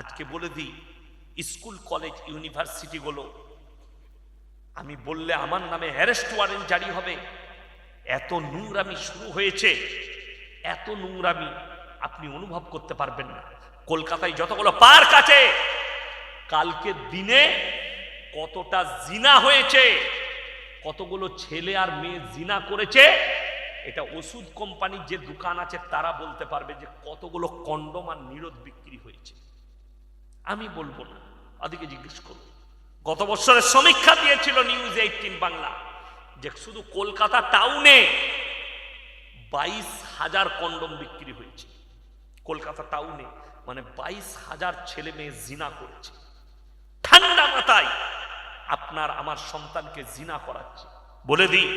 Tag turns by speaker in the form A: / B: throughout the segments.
A: আজকে বলে দিই, স্কুল, কলেজ ইউনিভার্সিটিগুলো আমি বললে আমার নামে অ্যারেস্ট ওয়ারেন্ট জারি হবে। এত নোংরামি শুরু হয়েছে, এত নোংরামি আপনি অনুভব করতে পারবেন না। কলকাতায় যতগুলো পার্ক আছে কালকে দিনে কতটা জিনা হয়েছে, কতগুলো ছেলে আর মেয়ে জিনা করেছে, এটা ওষুধ কোম্পানির যে দোকান আছে, তারা বলতে পারবে যে কতগুলো কন্ডম আর নিরোধ বিক্রি হয়েছে। আমি বলব না। ওদিকে জিজ্ঞেস করুন গত বছরের সমীক্ষা দিয়েছিল নিউজ এইটিন বাংলা যে শুধু কলকাতা টাউনে বাইশ হাজার কন্ডম বিক্রি হয়েছে। কলকাতা টাউনে মানে বাইশ হাজার ছেলে মেয়ে জিনা করেছে। ঠান্ডা মাথায় আপনার আমার সন্তানকে জিনা করাচ্ছে। বলে দিই,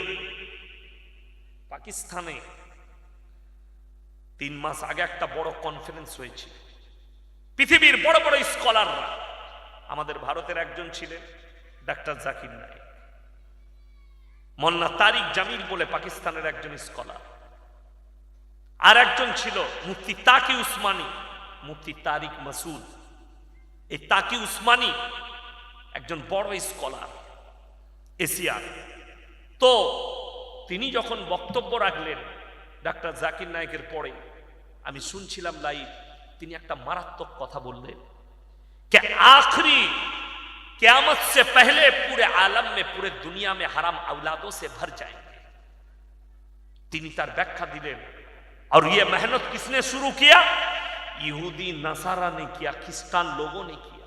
A: পাকিস্তানে তিন মাস আগে একটা বড় কনফারেন্স হয়েছে পৃথিবীর বড় বড় স্কলাররা। আমাদের ভারতের একজন ছিলেন ডাক্তার জাকির নায়েক। মন্না তারিক জামিল বলে পাকিস্তানের একজন স্কলার। আর একজন ছিল মুফতি তাকি উসমানী, মুফতি তারিক মাসুদ। এই তাকি উসমানী একজন বড় স্কলার এশিয়ার তো তিনি যখন বক্তব্য রাখলেন ডাক্তার জাকির নায়কের পরে, আমি শুনছিলাম লাইভ তিনি একটা মারাত্মক কথা বললেন कि आखिरी क्यामत से पहले पूरे आलम में पूरे दुनिया में हराम औलादों से भर जाएंगे তিনি তার ব্যাখ্যা দিলেন और ये मेहनत किसने शुरू किया ইহুদি নাসারা ने किया খ্রিস্টান लोगों ने किया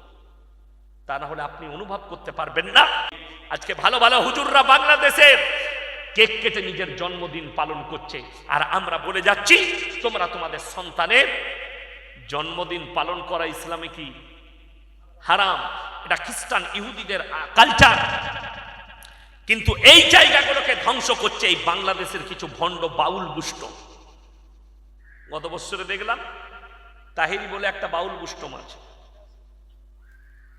A: তা না হলে আপনি অনুভব করতে পারবেন না আজকে ভালো ভালো হুজুররা বাংলাদেশের কেক কেটে নিজের জন্মদিন পালন করছে আর আমরা বলে যাচ্ছি তোমরা তোমাদের সন্তানের জন্মদিন পালন করা ইসলামে কি হারাম? এটা খ্রিস্টান ইহুদিদের কালচার কিন্তু এই জায়গাগুলোকে ধ্বংস করছে এই বাংলাদেশের কিছু ভণ্ড বাউল বুষ্ট। গত বছরে দেখলাম তাহিরি বলে একটা বাউল বুষ্টম আছে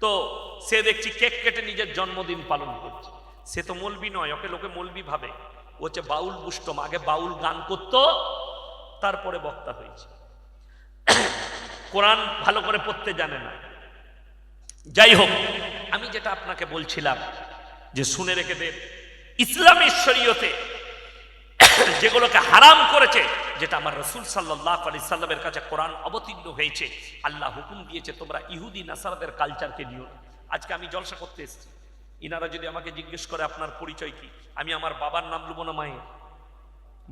A: তো সে দেখছি কেক কেটে নিজের জন্মদিন পালন করছে। সে তো মলবি নয়, ওকে লোকে মলবি ভাবে। ও হচ্ছে বাউল বুষ্টম আগে বাউল গান করত, তারপরে বক্তা হয়েছে। কোরআন ভালো করে পড়তে জানে না। যাই হোক, আমি যেটা আপনাকে বলছিলাম যে শুনে রেখে দেন ইসলামের শরীয়তে যেগুলোকে হারাম করেছে, যেটা আমার রসুল সাল্লাহ আলি সাল্লামের কাছে কোরআন অবতীর্ণ হয়েছে, আল্লাহ হুকুম দিয়েছে, তোমরা ইহুদি নাসারাদের কালচারকে নিও আজকে আমি জলসা করতে এসেছি। ইনারা যদি আমাকে জিজ্ঞেস করে, আপনার পরিচয় কি? আমি আমার বাবার নাম লুবো না মায়ের।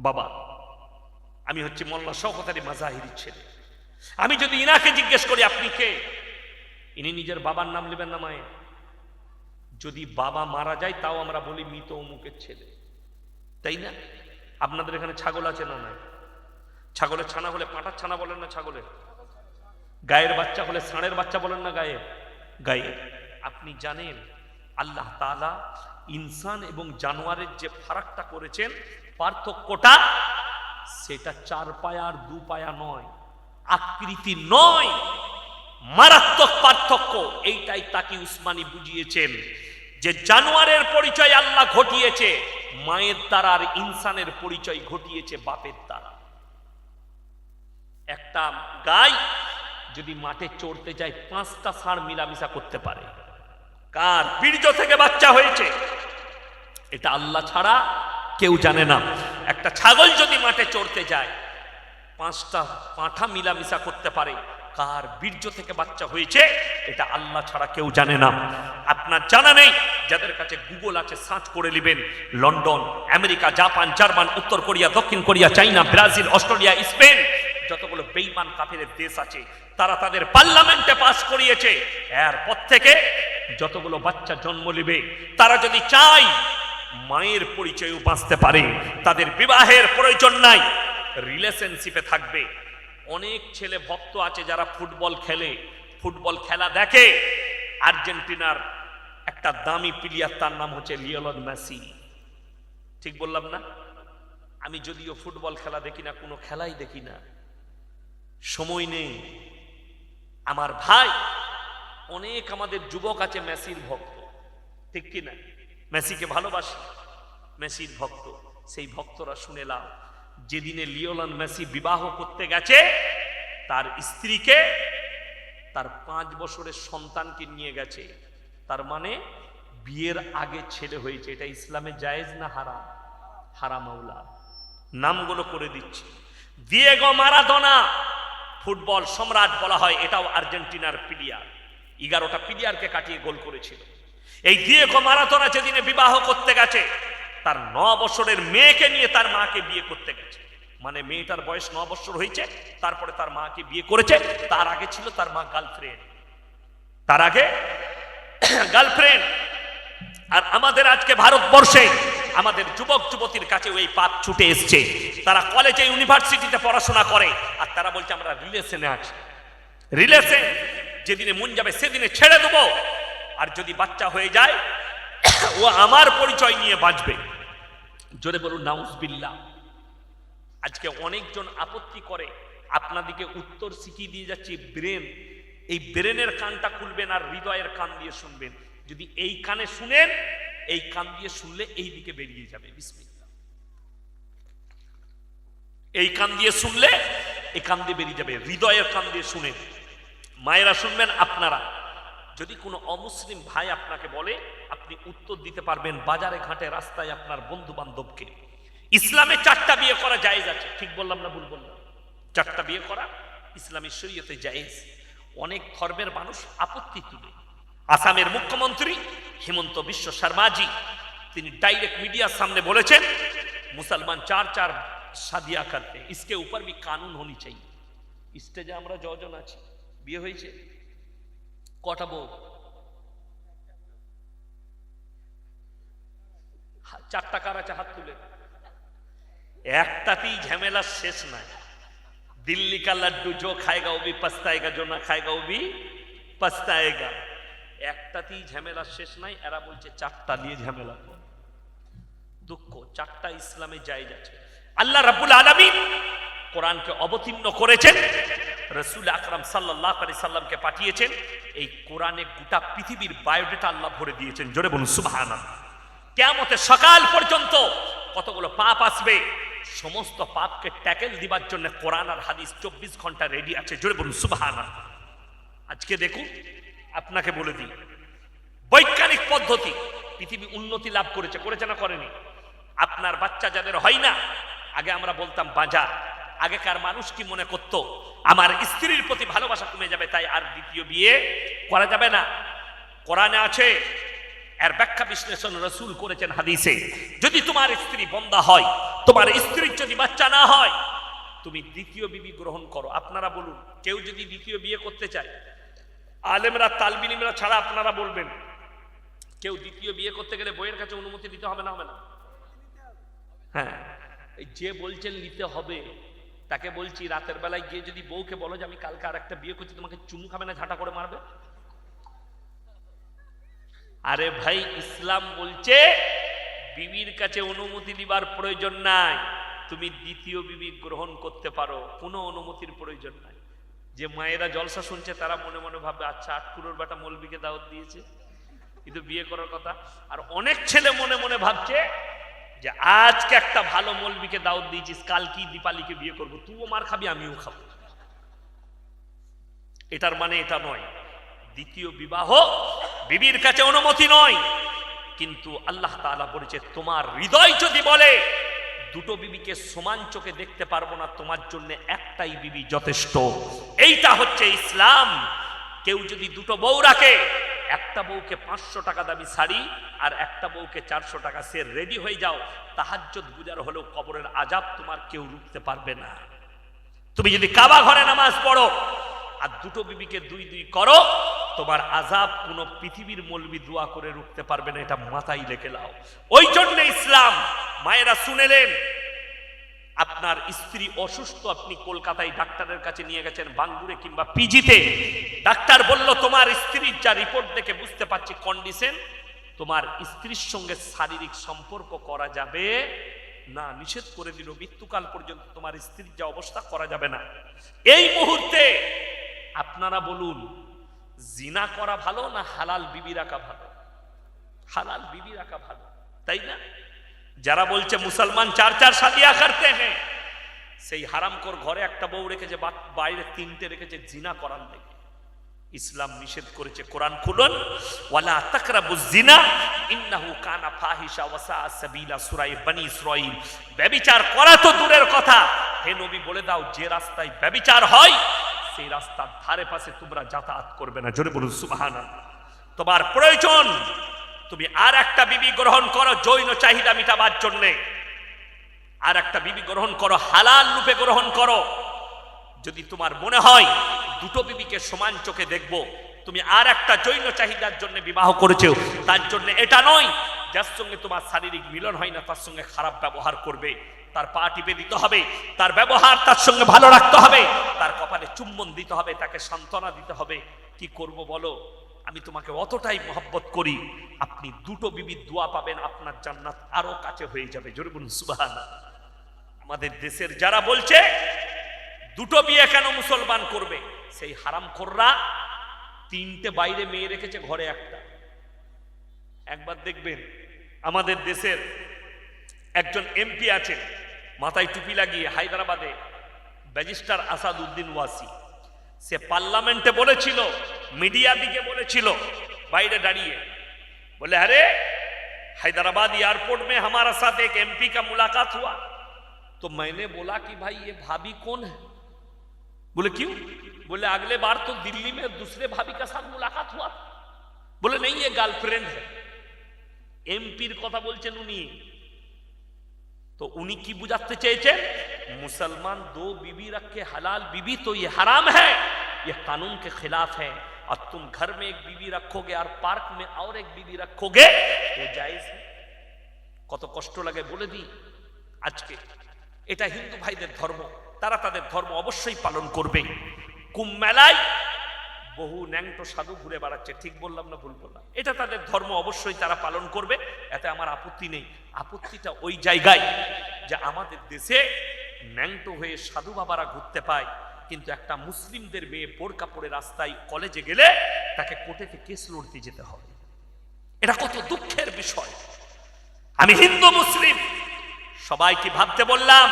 A: বাবা, আমি হচ্ছে মোল্লা শওকত আলী মাজাহিরি ছেলে। আমি যদি ইনাকে জিজ্ঞেস করি, আপনি কে? ইনি নিজের বাবার নাম নেবেন না, মায়ের। যদি বাবা মারা যায়, তাও আমরা বলি মৃত অমুকের ছেলে। তাই না? আপনাদের এখানে ছাগল আছে না নাই? ছাগলের ছানা হলে পাঁটার ছানা বলেন না ছাগলের? গায়ের বাচ্চা হলে ষাঁড়ের বাচ্চা বলেন না গায়ে গায়ে আপনি জানেন, আল্লাহ তালা ইনসান এবং জানোয়ারের যে ফারাকটা করেছেন, পার্থক্যটা সেটা চার পায়া আর দু পায়া নয়। আকৃতি নয়, মারাত্মক পার্থক্য। এইটাই তাকে উসমানি বুঝিয়েছেন যে জানোয়ারের পরিচয় আল্লাহ ঘটিয়েছে, মায়ের দ্বারা আর ইনসানের পরিচয় ঘটিয়েছে বাপের দ্বারা। একটা গাই যদি মাঠে চড়তে যায়, পাঁচটা ষাঁড় মিলামিশা করতে পারে। কার? বীর্য থেকে বাচ্চা হয়েছে। এটা আল্লাহ ছাড়া কেউ জানে না। একটা ছাগল যদি মাঠে চড়তে যায় পাঁচটা পাঁঠা মিলামিশা করতে পারে। কার বীর্য থেকে বাচ্চা হয়েছে, এটা আল্লাহ ছাড়া কেউ জানে না। আপনার জানা নেই, যাদের কাছে গুগল আছে সার্চ করে নেবেন। লন্ডন, আমেরিকা, জাপান, জার্মান, উত্তর কোরিয়া, দক্ষিণ Korea, China, Brazil, Australia, Spain, যতগুলো বেইমান কাফের দেশ আছে, তারা তাদের পার্লামেন্টে পাস করিয়েছে। এরপর থেকে যতগুলো বাচ্চা জন্ম নেবে, তারা যদি চায়, মায়ের পরিচয়ও বাঁচতে পারে। তাদের বিবাহের প্রয়োজন নাই। রিলেশনশিপে থাকবে। অনেক ছেলে ভক্ত আছে যারা ফুটবল খেলে। ফুটবল খেলা দেখে। আর্জেন্টিনার একটা দামি প্লেয়ার তার নাম হচ্ছে লিওলন মেসি। ঠিক বললাম না? আমি যদিও ফুটবল খেলা দেখি না, কোনো খেলাই দেখি না। সময় নেই। আমার ভাই, অনেক আমাদের যুবক আছে মেসির ভক্ত। ঠিক কি না মেসিকে ভালোবাসি। মেসির ভক্ত। সেই ভক্তরা শুনে শুনেলাম যেদিনে লিওলান মেসি বিবাহ করতে গেছে, তার স্ত্রীকে তার পাঁচ বছরের সন্তানকে নিয়ে গেছে। তার মানে বিয়ের আগে ছেলে হয়েছে। এটা ইসলামে জায়েজ না হারাম? হারামাউলা নামগুলো করে দিচ্ছি। দিয়েগো মারাদোনা, ফুটবল সম্রাট বলা হয়, এটাও আর্জেন্টিনার প্লেয়ার। এগারোটা প্লেয়ারকে কাটিয়ে গোল করেছিল। এই দিয়েগো মারাদোনা যেদিনে বিবাহ করতে গেছে তার ন বছরের মেয়েকে নিয়ে তার মাকে বিয়ে করতে গেছে। মানে মেয়েটার বয়স ন বছর হয়েছে, তারপরে তার মাকে বিয়ে করেছে, তার আগে ছিল তার মা গার্লফ্রেন্ড। তার আগে গার্লফ্রেন্ড। আর আমাদের আজকে ভারতবর্ষে আমাদের যুবক যুবতীর কাছে ওই পাপ ছুটে এসছে। তারা কলেজে ইউনিভার্সিটিতে পড়াশোনা করে, আর তারা বলছে আমরা রিলেশনে আছি। রিলেশন যেদিনে মন যাবে সেদিনে ছেড়ে দেবো। আর যদি বাচ্চা হয়ে যায়, ও আমার পরিচয় নিয়ে বাঁচবে। জোরে বলুন, নাউজবিল্লাহ। আজকে অনেকজন আপত্তি করে, আপনাদিকে উত্তর শিখিয়ে দিয়ে যাচ্ছে, ব্রেন, এই ব্রেনের কানটা খুলবেন আর হৃদয়ের কান দিয়ে শুনবেন। যদি এই কানে শুনেন, এই কান দিয়ে শুনলে এই দিকে বেরিয়ে যাবে, বিসমিল্লাহ। এই কান দিয়ে শুনলে এই কান দিয়ে বেরিয়ে যাবে, হৃদয়ের কান দিয়ে শুনেন। মায়েরা শুনবেন আপনারা। যদি কোনো অমুসলিম ভাই আপনাকে বলে আপনি উত্তর দিতে পারবেন বাজারে ঘাটে রাস্তায় আপনার বন্ধু বান্ধবকে ইসলামে চারটা বিয়ে করা জায়েজ আছে ঠিক বললাম না ভুল বললাম চারটা বিয়ে করা ইসলামী শরীয়তে জায়েজ অনেক ধর্মের মানুষ আপত্তি তুলে আসামের মুখ্যমন্ত্রী হেমন্ত বিশ্ব শর্মাজি তিনি ডাইরেক্ট মিডিয়ার সামনে বলেছেন মুসলমান চার চার শাদিয়া করতে इसके ऊपर भी कानून होनी चाहिए স্টেজে আমরা যজন আছি বিয়ে হয়েছে কটা বউ? চারটা কার আছে হাত তুলে? একটাতেই ঝামেলার শেষ নাই। দিল্লি কা লাড্ডু জো খায়গা, ও ভি পস্তায়গা, জো না খায়গা ওবি ভি একটাতেই ঝামেলার শেষ নাই, এরা বলছে চারটা নিয়ে ঝামেলা দুঃখ, চারটা ইসলামে যাই যাচ্ছে আল্লাহ রাব্বুল আলামিন কোরআনকে অবতীর্ণ করেছেন রসুল আকরাম সাল্লাহ আলি সাল্লামকে পাঠিয়েছেন। এই কোরআনে গোটা পৃথিবীর বায়োডেটা আল্লাহ ভরে দিয়েছেন। জোরে বলুন, সুবহানাল্লাহ। কেয়ামতে সকাল পর্যন্ত কতগুলো পাপ আসবে? সমস্ত পাপকে ট্যাকেল দিবার জন্য কোরআন আর হাদিস চব্বিশ ঘণ্টা রেডি আছে। জোরে বলুন, সুবহানাল্লাহ। আজকে দেখুন, আপনাকে বলে দিই, বৈজ্ঞানিক পদ্ধতি পৃথিবী উন্নতি লাভ করেছে করেছে না করেনি? আপনার বাচ্চা যাদের হয় না, আগে আমরা বলতাম বাজার। আগেকার মানুষ কি মনে করত? আমার স্ত্রীর প্রতি ভালোবাসা কমে যাবে, তাই আর দ্বিতীয় বিয়ে করা যাবে না। কোরআনে আছে, এর ব্যাখ্যা বিশ্লেষণ রসুল করেছেন হাদিসে, যদি তোমার স্ত্রী বন্দা হয়, তোমার স্ত্রীর যদি বাচ্চা না হয়, তুমি দ্বিতীয় বিবি গ্রহণ করো। আপনারা বলুন, কেউ যদি দ্বিতীয় বিয়ে করতে চায়, আলেমরা, তালবিলিমরা ছাড়া আপনারা বলবেন, কেউ দ্বিতীয় বিয়ে করতে গেলে বইয়ের কাছে অনুমতি দিতে হবে না হবে না? হ্যাঁ যে বলছেন নিতে হবে। তাকে বলছি, রাতের বেলায় গিয়ে যদি বউকে বলো যে আমি কালকে আর একটা বিয়ে করছি, তোমাকে চুমু খাবে না, ঝাঁটা করে মারবে? আরে ভাই, ইসলাম বলছে, বিবির কাছে অনুমতি দিবার প্রয়োজন নাই। তুমি দ্বিতীয় বিবি গ্রহণ করতে পারো, কোনো অনুমতির প্রয়োজন নাই। যে মায়েরা জলসা শুনছে, তারা মনে মনে ভাবে আচ্ছা আটকুরোর বেটা মলবিকে দাওয়াত দিয়েছে, কিন্তু বিয়ে করার কথা। আর অনেক ছেলে মনে মনে ভাবছে যে আজকে একটা ভালো মলবিকে দাওয়াত দিয়েছিস, কাল কি দীপালিকে বিয়ে করব? তুইও মার খাবি, আমিও খাব। এটার মানে এটা নয়। দ্বিতীয় বিবাহ বিবির কাছে অনুমতি নয়। কিন্তু আল্লাহ তাআলা বলেছে, তোমার হৃদয় যদি বলে, দুটো বিবিকে সমান চোখে দেখতে পারব না, তোমার জন্য একটাই বিবি যথেষ্ট। এইটা হচ্ছে ইসলাম। কেউ যদি দুটো বউ রাখে একটা বউকে পাঁচশো টাকা দামি শাড়ি আর একটা বউকে চারশো টাকা, সে রেডি হয়ে যাও। তাহাজ্জত গুজার হলেও কবরের আজাব তোমার কেউ রুখতে পারবে না। তুমি যদি কাবা ঘরে নামাজ পড়ো আর দুটো বিবিকে দুই দুই করো, তোমার আজাব কোন পৃথিবীর মলবি দোয়া করে রুখতে পারবে না, এটা মাথায় লেখে লাও। ওই জন্য ইসলাম, মায়েরা শুনেলেন আপনার স্ত্রী অসুস্থ, আপনি কলকাতায় ডাক্তারের কাছে নিয়ে গেছেন বাঙ্গুরে কিংবা পিজিতে। ডাক্তার বলল, তোমার স্ত্রীর যা রিপোর্ট দেখে বুঝতে পারছি কন্ডিশন তোমার স্ত্রীর সঙ্গে শারীরিক সম্পর্ক করা যাবে না, নিষেধ করে দিল। মৃত্যুকাল পর্যন্ত তোমার স্ত্রীর যা অবস্থা করা যাবে না। এই মুহূর্তে আপনারা বলুন, জিনা করা ভালো না হালাল বিবি রাখা ভালো? হালাল বিবি রাখা ভালো, তাই না? যারা বলছে মুসলমান চার চার শাদিয়া করতে হ্যাঁ সেই হারামকর ঘরে একটা বউ রেখেছে বাইরে তিনটে রেখেছে, জিনা করার লেগে। ইসলাম নিষেধ করেছে, কোরআন খুলুন। ওয়ালা তাকরাবুজ জিনা, ইন্নাহু কানা ফাহিশা ওয়া সাআ সাবিলা সূরা বনি ইসরাঈল। ব্যভিচার করা তো দূরের কথা। হে নবী, বলে দাও, যে রাস্তায় ব্যভিচার হয়, সেই রাস্তার ধারে পাশে তোমরা যাতায়াত করবে না। জোরে বলুন, সুবহানাল্লাহ। তোমার প্রয়োজন তুমি আর একটা বিবি গ্রহণ করো জৈন চাহিদা মিটাবার জন্যে। আর একটা বিবি গ্রহণ করো, হালাল রূপে গ্রহণ করো। যদি তোমার মনে হয় দুটো বিবিকে সমান চোখে দেখব, তুমি আর একটা জৈন চাহিদার জন্য বিবাহ করেছ, তার জন্য এটা নয়, যার সঙ্গে তোমার শারীরিক মিলন হয় না, তার সঙ্গে খারাপ ব্যবহার করবে। তার পা টিপে দিতে হবে, তার ব্যবহার তার সঙ্গে ভালো রাখতে হবে, তার কপালে চুম্বন দিতে হবে, তাকে সান্ত্বনা দিতে হবে। কি করব বলো? আমি তোমাকে অতটাই মহব্বত করি, আপনি দুটো বিবির দোয়া পাবেন, আপনার জান্নাত আরও কাছে হয়ে যাবে। জোরে সুবহানাল্লাহ। আমাদের দেশের যারা বলছে, দুটো বিয়ে কেন মুসলমান করবে? সেই হারাম খোররা তিনটে বাইরে মেয়ে রেখেছে, ঘরে একটা। একবার দেখবেন, আমাদের দেশের একজন এমপি আছেন, মাথায় টুপি লাগিয়ে হায়দ্রাবাদে ব্যারিস্টার আসাদ উদ্দিন ওয়াসি। সে পার্লামেন্টে বলেছিল মিডিয়া দিকে বলেছিল বাইরে দাঁড়িয়ে बोले अरे हैदराबाद एयरपोर्ट में हमारा साथ एक एमपी का मुलाकात हुआ तो मैंने बोला कि भाई ये भाभी कौन है बोले क्यों बोले अगले बार तो दिल्ली में दूसरे भाभी का साथ मुलाकात हुआ था। बोले नहीं ये गर्लफ्रेंड है এমপির কথা বলছেন উনি তো উনি কি বুঝাতে চেয়েছেন मुसलमान दो बीबी रखे हलाल बीबी तो ये हराम है ये कानून के खिलाफ है और तुम घर में एक बीबी रखोगे और पार्क में और एक बीबी रखोगे वो जायज है কত কষ্ট লাগে বলে দিই আজকে এটা হিন্দু ভাইদের ধর্ম তারা তাদের ধর্ম অবশ্যই পালন করবে কুম্ভ মেলায় বহু ন্যাংটো সাধু ঘুরে বেড়াচ্ছে ঠিক বললাম না ভুল বললাম এটা তাদের ধর্ম অবশ্যই তারা পালন করবে এতে আমার আপত্তি নেই আপত্তিটা ওই জায়গায় যে আমাদের দেশে ন্যাংটো হয়ে সাধু বাবারা ঘুরতে পায় কিন্তু একটা মুসলিমদের মেয়ে পরে রাস্তায় কলেজে গেলে তাকে কোর্টেতে কেস লড়তে যেতে হবে। এটা কত দুঃখের বিষয়। আমি হিন্দু মুসলিম, সবাইকে ভাবতে বললাম,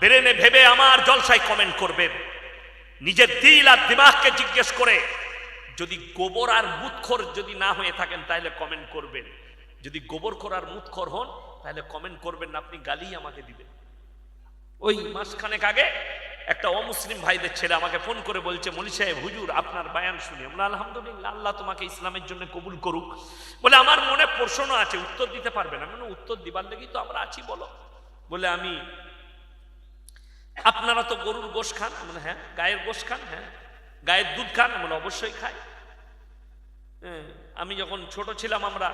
A: ব্রেনে ভেবে আমার জলসায় কমেন্ট করবেন। নিজের দিল আর দিমাগকে জিজ্ঞেস করে, যদি গোবর আর মুতখর যদি না হয়ে থাকেন তাহলে কমেন্ট করবেন। যদি গোবর খোর আর মুতখর হন, তাহলে কমেন্ট করবেন না, আপনি গালি আমাকে দিবেন। ওই মাসখানেক আগে একটা অমুসলিম ভাইদের ছেলে আমাকে ফোন করে বলছে মলি সাহেব হুজুর আপনার বায়ান শুনি। আমরা আলহামদুলিল্লাহ আল্লাহ তোমাকে ইসলামের জন্য কবুল করুক। বলে আমার মনে প্রশ্ন আছে উত্তর দিতে পারবে না। মানে উত্তর দিবার লেগেই তো আমরা আছি বলো। বলে আমি আপনারা তো গরুর গোশ খান? মানে হ্যাঁ গায়ের গোশ খান হ্যাঁ। গায়ের দুধ খান? মানে অবশ্যই খাই। হ্যাঁ, আমি যখন ছোট ছিলাম আমরা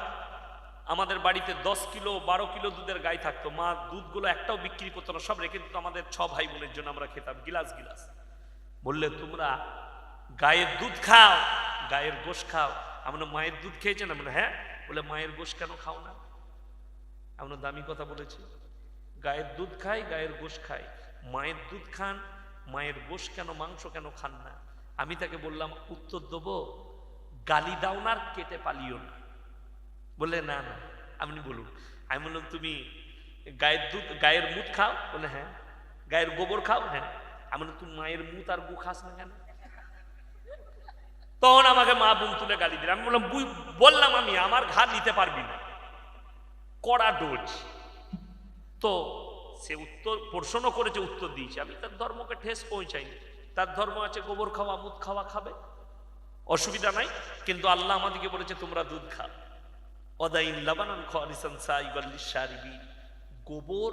A: আমাদের বাড়িতে দশ কিলো, বারো কিলো দুধের গাই থাকতো। মা দুধগুলো একটাও বিক্রি করতো না, সব রেখে দিত আমাদের ছ ভাই বোনের জন্য আমরা খেতাম, গিলাস গিলাস। বললে, তোমরা গায়ের দুধ খাও, গায়ের গোশ খাও। আমরা মায়ের দুধ খেয়েছেন? আমরা হ্যাঁ। বলে মায়ের গোশ কেন খাও না? আমরা দামি কথা বলেছি। গায়ের দুধ খাই, গায়ের গোশ খাই। মায়ের দুধ খান, মায়ের গোশ কেন, মাংস কেন খান না? আমি তাকে বললাম, উত্তর দেবো, গালি দাও না কেটে পালিও না। বলে না না, আপনি বলুন। আমি বললাম, তুমি গায়ের দুধ, গায়ের মুখ খাও? বলে হ্যাঁ। গায়ের গোবর খাও? হ্যাঁ। আমি বললাম, তুমি মায়ের মুখ আর গু খাস না কেন? তখন আমাকে মা বোন তুলে গালি দিল আমি বললাম, "বুই- বললাম আমি, আমার ঘা নিতে পারবি না। কড়া ডোজ। তো সে উত্তর প্রশ্ন করেছে, উত্তর দিয়েছে। আমি তার ধর্মকে ঠেস পৌঁছাইনি। তার ধর্ম আছে, গোবর খাওয়া মুদ খাওয়া খাবে। অসুবিধা নাই, কিন্তু আল্লাহ আমাদেরকে বলেছে, তোমরা দুধ খাও। অদাইন লাবানান খালিসান সাইবাল্লিশারিবি গোবর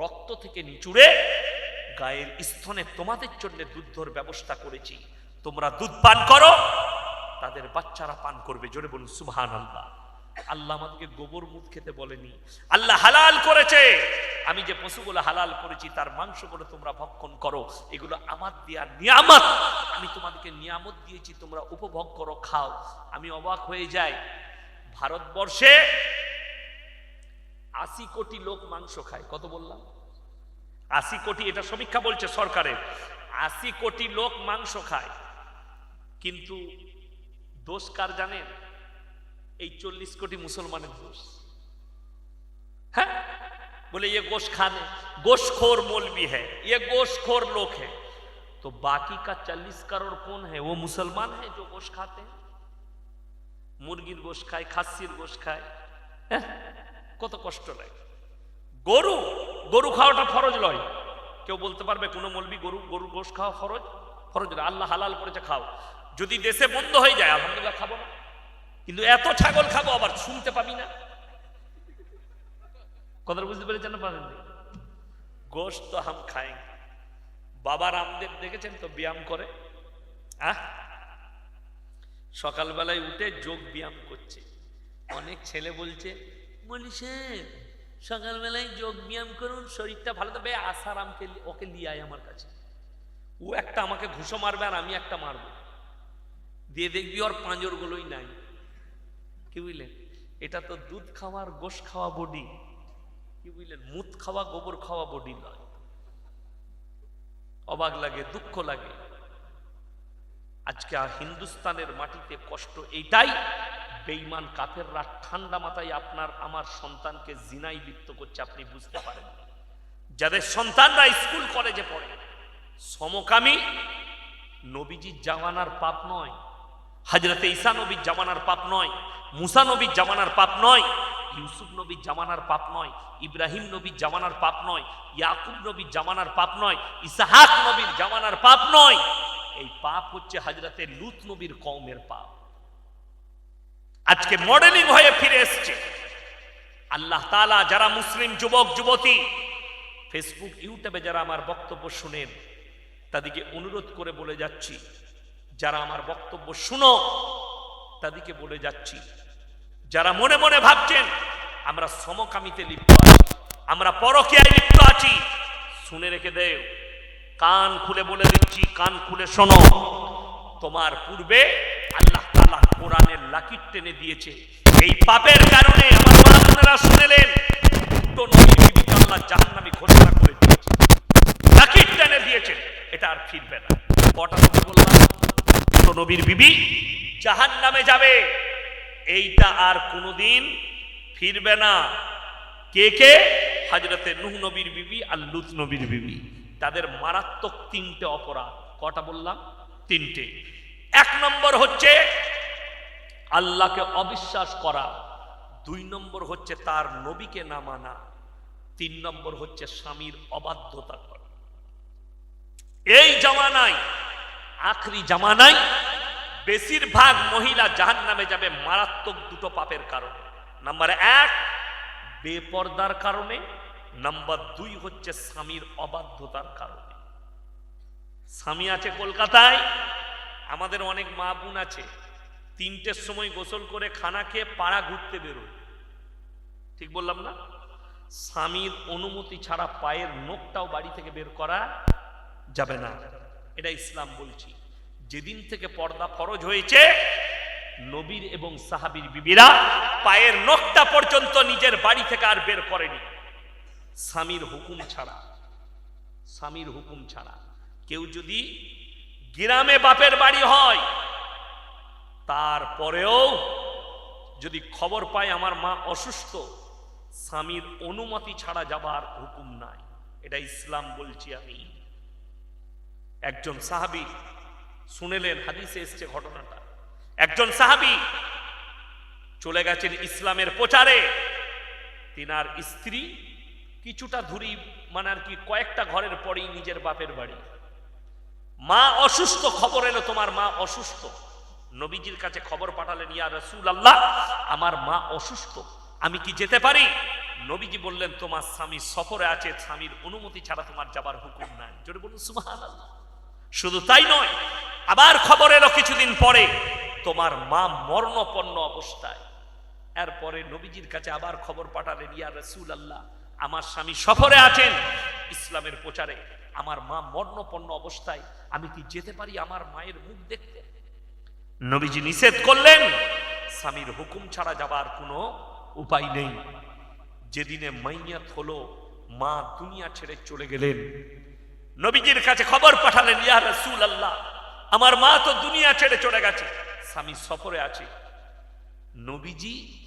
A: রক্ত থেকে নিচুড়ে গায়ের স্তনে তোমাদের জন্য দুধর ব্যবস্থা করেছি। তোমরা দুধ পান করো, তাদের বাচ্চারা পান করবে। জোরে বলুন সুবহান আল্লাহ আল্লাহ আমাদেরকে গোবর মুখ খেতে বলেনি। আল্লাহ হালাল করেছে। আমি যে পশুগুলো হালাল করেছি, তার মাংসগুলো তোমরা ভক্ষণ করো। এগুলো আমার দেওয়া নিয়ামত। আমি তোমাদেরকে নিয়ামত দিয়েছি, তোমরা উপভোগ করো, খাও। আমি অবাক হয়ে যাই। ভারতবর্ষে আশি কোটি লোক মাংস খায় কত বললাম আশি কোটি এটা সমীক্ষা বলছে সরকারের আশি কোটি লোক মাংস খায় কিন্তু দোষ কার জানেন এই চল্লিশ কোটি মুসলমানের দোষ হ্যাঁ बोले ये गोश खाने गोशखोर मौलवी है ये गोशखोर लोग है तो बाकी का चालीस करोड़ कौन है वो मुसलमान है जो गोश खाते हैं মুরগির গোশ খায়, খাসির গোশ খায়। হ্যাঁ? কত কষ্ট লাগে। গরু গরু খাওয়াটা ফরজ লয় কেউ বলতে পারবে কোনো মলবি গরু গরু গোশ খাওয়া ফরজ? ফরজ নয়, আল্লাহ হালাল করেছে, খাও। যদি দেশে বন্ধ হয়ে যায়, আলহামদুলিল্লাহ খাব না। কিন্তু এত ছাগল খাব, আবার শুনতে পাবি না। কথাটা বুঝতে পেরেছেন না পারেন গোশ তো হাম খাই বাবা রামদেব দেখেছেন তো, ব্যায়াম করে? আহ? সকালবেলায় উঠে যোগ ব্যায়াম করছে। অনেক ছেলে বলছে বলি সাহেব, সকালবেলায় যোগ ব্যায়াম করুন, শরীরটা ভালো থাকবে আসারামকে ওকে লিয়ে আয় আমার কাছে। ও একটা আমাকে ঘুষো মারবে আর আমি একটা মারবো। দিয়ে দেখবি ওর পাঁজরগুলোই নাই। কি বুঝলেন? এটা তো দুধ খাওয়ার গোশ খাওয়া বডি কি বুঝলেন? মুত খাওয়া, গোবর খাওয়া বডি নয়। অবাক লাগে, দুঃখ লাগে। আজকে হিন্দুস্তানের মাটিতে কষ্ট এইটাই। বেইমান কাফেররা ঠান্ডা মাথায় আপনার, আমার সন্তানকে জিনাই লিপ্ত করছে, আপনি বুঝতে পারেন। যাদের সন্তানরা স্কুল, কলেজে পড়ে, সমকামী নবীজির জামানার পাপ নয় হাজরতে ঈসা নবীর জামানার পাপ নয়, মুসা নবীর জামানার পাপ নয়, ইউসুফ নবীর জামানার পাপ নয়, ইব্রাহিম নবীর জামানার পাপ নয়, ইয়াকুব নবীর জামানার পাপ নয়, ইসাহাক নবীর জামানার পাপ নয়। এই পাপ হচ্ছে হাজরতে লুত নবীর কওমের পাপ। আজকে মডেলিং হয়ে ফিরে এসছে। আল্লাহ তাআলা যারা মুসলিম যুবক, যুবতী ফেসবুক ইউটিউবে যারা আমার বক্তব্য শুনেন তাদেরকে অনুরোধ করে বলে যাচ্ছি, যারা আমার বক্তব্য শুনো, তাদেরকে বলে যাচ্ছি, যারা মনে মনে ভাবছেন, আমরা সমকামিতে লিপ্ত আছি, আমরা পরকীয়ায় লিপ্ত আছি, শুনে রেখে দেও। কান খুলে বলে দিচ্ছি, কান খুলে শোনো। তোমার পূর্বে আল্লাহ তালা কোরআনের লাকির টেনে দিয়েছে। এই পাপের কারণে আমার মা বোনেরা শুনেলেন, দুটো বিবিকে আল্লাহ জাহান্নামী ঘোষণা করে দিয়েছে। লাকির টেনে দিয়েছেন এটা আর ফিরবে না। কটা বললাম? দুটো নবীর বিবি জাহান নামে যাবে। এইটা আর কোনোদিন ফিরবে না। কে কে? হাজরতে নুহ নবীর বিবি আর লুত নবীর বিবি। তাদের মারাত্মক তিনটে অপরাধ। কটা বললাম? তিনটে। এক নম্বর হচ্ছে আল্লাহকে অবিশ্বাস করা। দুই নম্বর হচ্ছে তার নবীকে না মানা। তিন নম্বর হচ্ছে স্বামীর অবাধ্যতা করা। এই জামানায়, আখরি জামানায় বেশিরভাগ মহিলা জাহান নামে যাবে মারাত্মক দুটো পাপের কারণে। নাম্বার এক, বেপর্দার কারণে। নাম্বার দুই হচ্ছে স্বামীর অবাধ্যতার কারণে। স্বামী আছে কলকাতায়, আমাদের অনেক মা বোন আছে। তিনটের সময় গোসল করে খানা খেয়ে পাড়া ঘুরতে বেরোয়। ঠিক বললাম না? স্বামীর অনুমতি ছাড়া পায়ের নখটাও বাড়ি থেকে বের করা যাবে না। এটা ইসলাম বলছি। যেদিন থেকে পর্দা ফরজ হয়েছে, নবীর এবং সাহাবীর বিবিরা পায়ের নখটা পর্যন্ত নিজের বাড়ি থেকে আর বের করেনি। স্বামীর হুকুম ছাড়া, স্বামীর হুকুম ছাড়া। কেউ যদি গ্রামে বাপের বাড়ি হয়, তারপরেও যদি খবর পায় আমার মা অসুস্থ, স্বামীর অনুমতি ছাড়া যাবার হুকুম নাই। এটা ইসলাম বলছি আমি। একজন সাহাবি শুনেলেন, হাদিসে এসছে ঘটনাটা। একজন সাহাবি চলে গেছেন ইসলামের প্রচারে। তিনার স্ত্রী কিছুটা ধুরি মানে আর কি কয়েকটা ঘরের পরেই নিজের বাপের বাড়ি। মা অসুস্থ, খবর এলো তোমার মা অসুস্থ। নবীজির কাছে খবর পাঠালেন, ইয়া রসুল আল্লাহ আমার মা অসুস্থ, আমি কি যেতে পারি? নবীজি বললেন, তোমার স্বামী সফরে আছে, স্বামীর অনুমতি ছাড়া তোমার যাবার হুকুম নাই। জোরে বলুন, সুবহানাল্লাহ। শুধু তাই নয়, আবার খবর এলো কিছুদিন পরে, তোমার মা মর্ণপন্ন অবস্থায়। এরপরে নবীজির কাছে আবার খবর পাঠালেন, ইয়া রসুল আল্লাহ আমার স্বামী সফরে আছেন ইসলামের প্রচারে। আমার মা মর্ণপন্ন অবস্থায় আমি কি যেতে পারি আমার মায়ের মুখ দেখতে? নবীজি নিষেধ করলেন, স্বামীর হুকুম ছাড়া যাবার কোনো উপায় নেই। যেদিনে মাইয়াত হলো, মা দুনিয়া ছেড়ে চলে গেলেন। নবীজির কাছে খবর পাঠালেন, ইয়া রসুল আল্লাহ আমার মা তো দুনিয়া ছেড়ে চলে গেছে। স্বামী সফরে আছে। নবীজি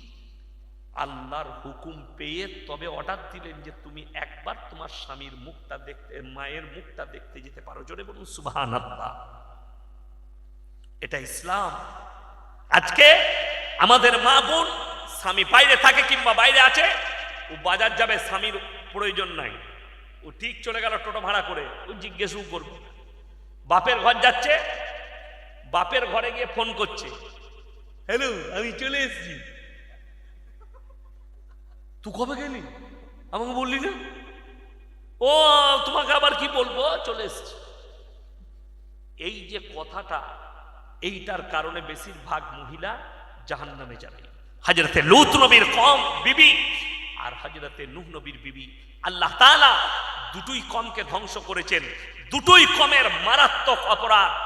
A: আল্লাহর হুকুম পেয়ে তবে অর্ডার দিলেন যে তুমি একবার তোমার স্বামীর মুখটা দেখতে, মায়ের মুখটা দেখতে যেতে পারো। জোরে বলুন সুবাহান আল্লাহ এটা ইসলাম। আজকে আমাদের মা বোন স্বামী বাইরে থাকে কিংবা বাইরে আছে, ও বাজার যাবে, স্বামীর প্রয়োজন নাই। ও ঠিক চলে গেল টোটো ভাড়া করে, ও জিজ্ঞেসও করবে। বাপের ঘর যাচ্ছে, বাপের ঘরে গিয়ে ফোন করছে। হ্যালো, আমি চলে এসেছি। তুই কবে গেলি? আমাকে বললি না? ও, তোমাকে আবার কি বলব? চলে এসছি। এই যে কথাটা, এইটার কারণে বেশিরভাগ মহিলা জাহান নামে যাবে। হাজরতে লুত নবীর কম বিবি আর হাজরতে নুহ নবীর বিবি, আল্লাহ তাআলা দুটোই কমকে ধ্বংস করেছেন। দুটোই কমের মারাত্মক অপরাধ।